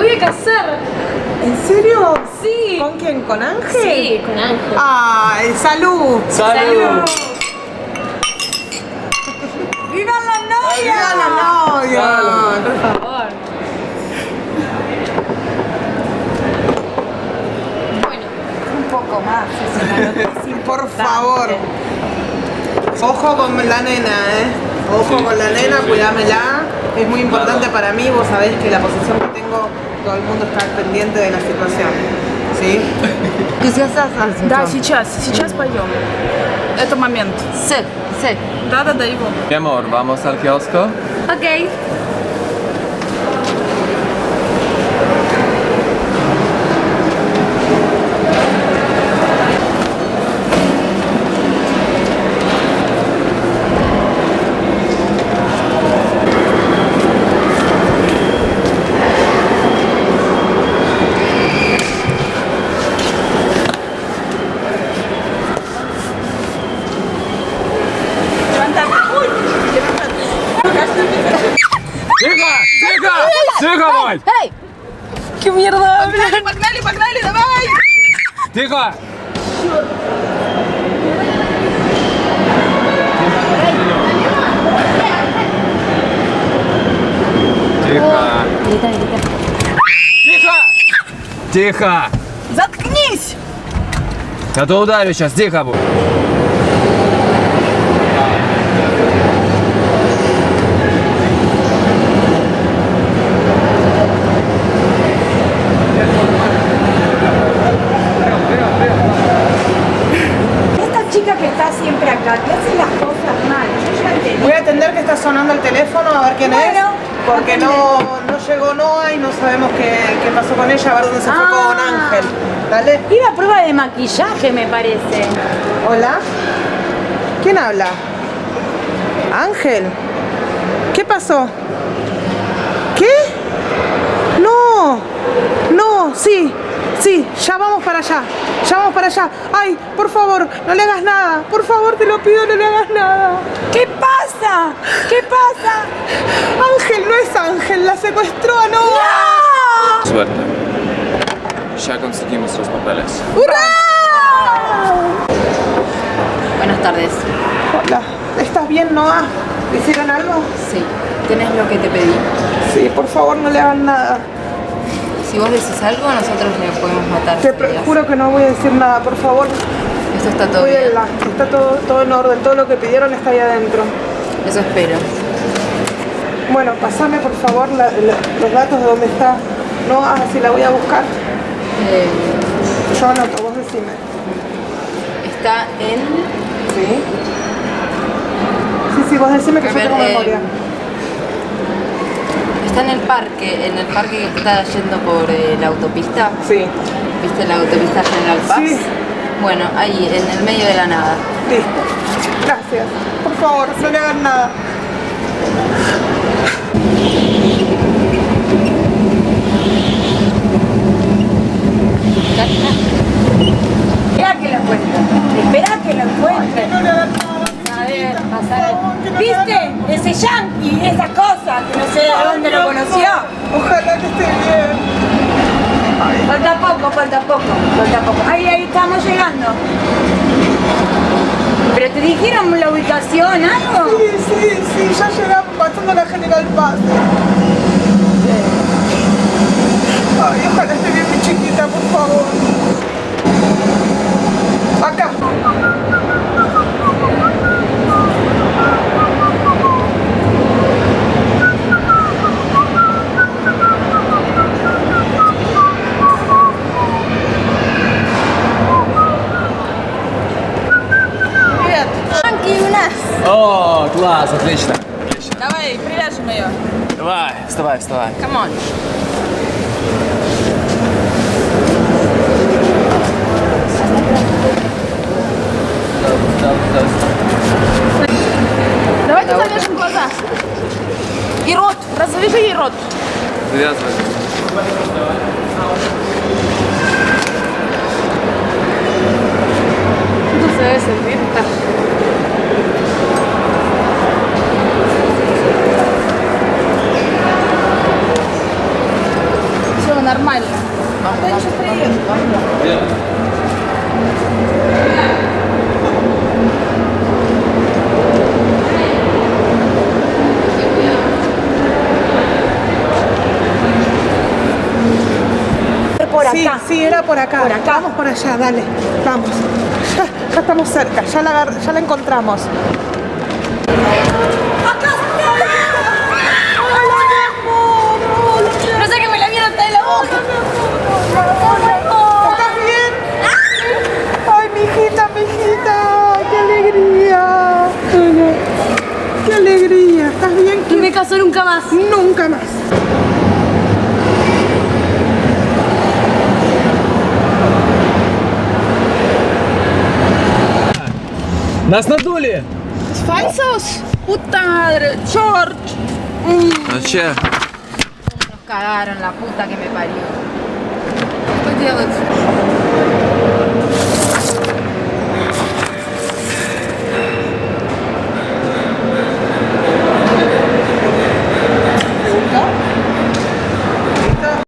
voy a casar. ¿En serio? Sí. ¿Con quién? ¿Con Ángel? Sí, con Ángel. ¡Ay, salud! ¡Salud! ¡Viva la novia! ¡Viva la novia! Por favor. Bueno, Un poco más. es una noticia Por favor. Ojo con la nena, ¿eh? Ojo con la nena, cuidámela. Es muy importante para mí, vos sabés que la posición que tengo, todo el mundo está pendiente de la situación. ¿Sí? Да, сейчас, сейчас пойдем. Это момент. Sí, sí. Да, да, да, его. Mi amor, vamos al kiosco. ok. ¡Тихо! ¡Тихо! ¡Тихо, Воль! ¿Qué mierda hablan? Погнали, погнали, давай! ¡Тихо! Тихо! Тихо! Тихо! Заткнись! А то ударю сейчас, тихо будь. Que hace las cosas mal, yo ya entendí. Voy a atender que está sonando el teléfono, a ver quién es. Porque no, no llegó Noah y no sabemos qué, qué pasó con ella, a ver dónde se fue Ah. con Ángel. Dale. Iba a prueba de maquillaje, me parece. Hola. ¿Quién habla? Ángel. ¿Qué pasó? ¿Qué? No. No, sí. Sí, ya vamos para allá. Ya vamos para allá. Ay, por favor, no le hagas nada. Por favor, te lo pido, no le hagas nada. ¿Qué pasa? ¿Qué pasa? Ángel no es Ángel, la secuestró a Noah. Suerte. Ya conseguimos los papeles. Buenas tardes. Hola, ¿estás bien, Noah? ¿Le hicieron algo? Sí. ¿Tenés lo que te pedí? Sí, por favor, no le hagan nada. Si vos decís algo, nosotros le podemos matar. Te juro que no voy a decir nada, por favor. Esto está todo bien. Está todo, todo en orden, todo lo que pidieron está ahí adentro. Eso espero. Bueno, pasame por favor la- la- los datos de dónde está Noah, así la voy a buscar. Eh, Yo anoto, vos decime. está en... ¿Sí? Sí, sí, vos decime que A yo ver, tengo eh, memoria. Está en el parque, en el parque que está yendo por eh, la autopista. Sí, ¿Viste la autopista General Paz? Sí. Bueno, ahí, en el medio de la nada. listo. Gracias. Por favor, no le hagan nada. Espera que lo encuentre. Espera que lo encuentre. No le hagan nada. A ver, pasar. Por favor, que no le ¿Viste? hagan Ese yankee, esa cosa, que no sé de dónde lo conoció. Ojalá que esté bien. Falta poco. Ahí, ahí estamos llegando. ¿Pero te dijeron la ubicación, algo? Sí, sí, sí, ya llegamos pasando la General Paz. О, класс, отлично. Давай, привяжем ее. Давай, вставай, вставай. Камон. Давайте завяжем глаза. И рот. Развяжи ей рот. Завязывай. Por Sí, acá. sí, era por acá. Por acá. Vamos por allá, dale. Vamos. Ya, ya estamos cerca, ya la, ya la encontramos. No sé que me la vieron hasta de la boca. ¿Estás bien? Ay, mi hijita, mi hijita. Qué alegría. Qué alegría. ¿Estás bien? No me casó nunca más. Nunca más. Нас надули! ¿Falsos? Puta madre, George. Зачем? Nos cagaron la puta que me parió. ¿Qué делать?